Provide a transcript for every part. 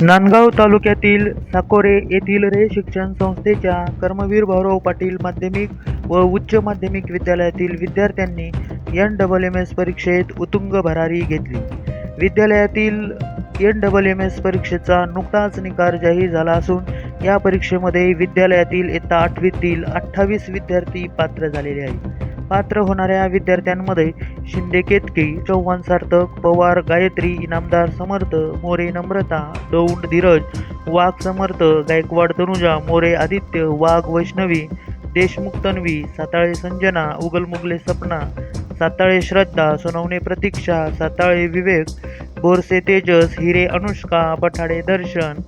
नांदगाव तालुक्यातील साकोरे येथील रे शिक्षण संस्थेच्या कर्मवीर भाऊराव पाटील माध्यमिक व उच्च माध्यमिक विद्यालयातील विद्यार्थ्यांनी एन डबल एम एस परीक्षेत उत्तुंग भरारी घेतली. विद्यालयातील एन डबल एम एस परीक्षेचा नुकताच निकाल जाहीर झाला असून या परीक्षेमध्ये विद्यालयातील इयत्ता आठवीतील अठ्ठावीस विद्यार्थी पात्र झालेले आहेत. पात्र होणाऱ्या विद्यार्थ्यांमध्ये शिंदे केतकी चव्हाण सार्थक पवार गायत्री इनामदार समर्थ मोरे नम्रता दौंड धीरज वाघ समर्थ गायकवाड तनुजा मोरे आदित्य वाघ वैष्णवी देशमुख तन्वी साताळे संजना उगलमुगले सपना साताळे श्रद्धा सोनवणे प्रतीक्षा साताळे विवेक बोरसे तेजस हिरे अनुष्का पठाडे दर्शन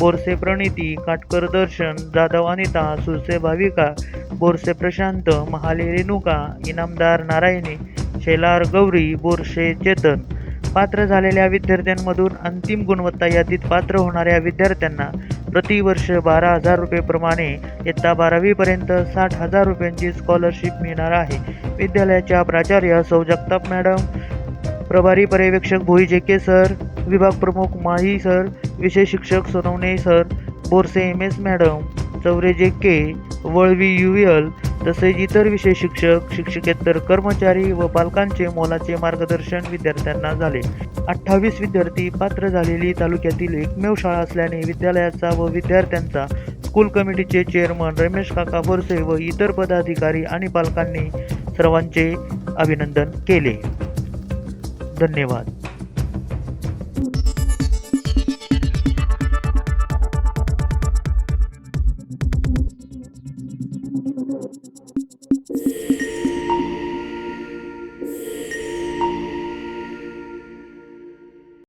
बोरसे प्रणिती काटकर दर्शन जाधव अनिता सुरसे भाविका बोरसे प्रशांत महाले रेणुका इनामदार नारायणी शेलार गौरी बोरसे चेतन. पात्र झालेल्या विद्यार्थ्यांमधून अंतिम गुणवत्ता यादीत पात्र होणाऱ्या विद्यार्थ्यांना प्रतिवर्ष बारा हजार रुपयेप्रमाणे इयत्ता बारावीपर्यंत साठ हजार रुपयांची स्कॉलरशिप मिळणार आहे. विद्यालयाच्या प्राचार्य सौ जगताप मॅडम प्रभारी पर्यवेक्षक भोई जेके सर विभाग प्रमुख माही सर विषय शिक्षक Sonawane sir Borse M S madam चौरेजे K Valvi U L तसेच इतर विषय शिक्षक शिक्षकेतर कर्मचारी व पालकांचे मोलाचे मार्गदर्शन विद्यार्थ्यांना झाले. अठ्ठावीस विद्यार्थी पात्र झालेली तालुक्यातील एकमेव शाळा असल्याने विद्यालयाचा व विद्यार्थ्यांचा स्कूल कमिटीचे चेअरमन रमेश काका बोरसे व इतर पदाधिकारी आणि पालकांनी सर्वांचे अभिनंदन केले. धन्यवाद.